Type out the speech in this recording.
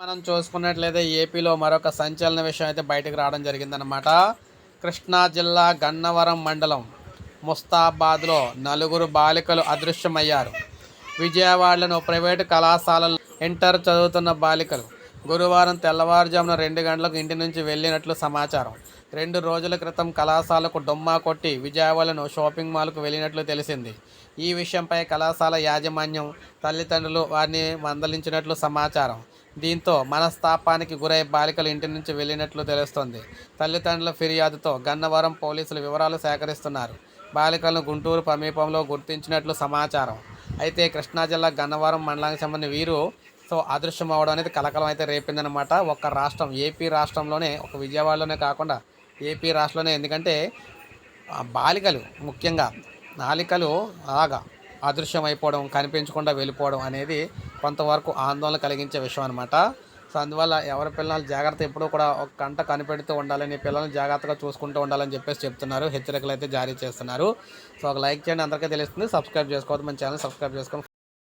మనం చూసుకున్నట్లయితే ఏపీలో మరొక సంచలన విషయం అయితే బయటకు రావడం జరిగిందనమాట కృష్ణా జిల్లా గన్నవరం మండలం ముస్తాబాద్లో నలుగురు బాలికలు అదృశ్యమయ్యారు. విజయవాడలోని ప్రైవేటు కళాశాలలో ఇంటర్ చదువుతున్న బాలికలు గురువారం తెల్లవారుజామున రెండు గంటలకు ఇంటి నుంచి వెళ్ళినట్లు సమాచారం. రెండు రోజుల క్రితం కళాశాలకు డొమ్మా కొట్టి విజయవాడను షాపింగ్ మాల్కు వెళ్ళినట్లు తెలిసింది. ఈ విషయంపై కళాశాల యాజమాన్యం తల్లిదండ్రులు వారిని మందలించినట్లు సమాచారం. దీంతో మనస్తాపానికి గురై బాలికలు ఇంటి నుంచి వెళ్ళినట్లు తెలుస్తోంది. తల్లిదండ్రుల ఫిర్యాదుతో గన్నవరం పోలీసులు వివరాలు సేకరిస్తున్నారు. బాలికలను గుంటూరు సమీపంలో గుర్తించినట్లు సమాచారం. అయితే కృష్ణా జిల్లా గన్నవరం మండలానికి సంబంధించిన వీరు సో అదృశ్యం అవడం అనేది కలకలం అయితే రేపిందనమాట. ఒక్క రాష్ట్రం ఏపీ రాష్ట్రంలోనే ఒక విజయవాడలోనే కాకుండా ఏపీ రాష్ట్రంలోనే. ఎందుకంటే బాలికలు ముఖ్యంగా నాలికలు అలాగా అదృశ్యం అయిపోవడం కనిపించకుండా వెళ్ళిపోవడం అనేది కొంతవరకు ఆందోళన కలిగించే విషయం అనమాట సో అందువల్ల ఎవరి పిల్లలు జాగ్రత్త ఎప్పుడూ కూడా ఒక కంట కనిపెడుతూ ఉండాలని పిల్లల్ని జాగ్రత్తగా చూసుకుంటూ ఉండాలని చెప్పేసి చెప్తున్నారు. హెచ్చరికలు అయితే జారీ చేస్తున్నారు. సో ఒక లైక్ చేయండి. అందరికీ తెలుస్తుంది. సబ్స్క్రైబ్ చేసుకోవద్దు. మన ఛానల్ సబ్స్క్రైబ్ చేసుకొని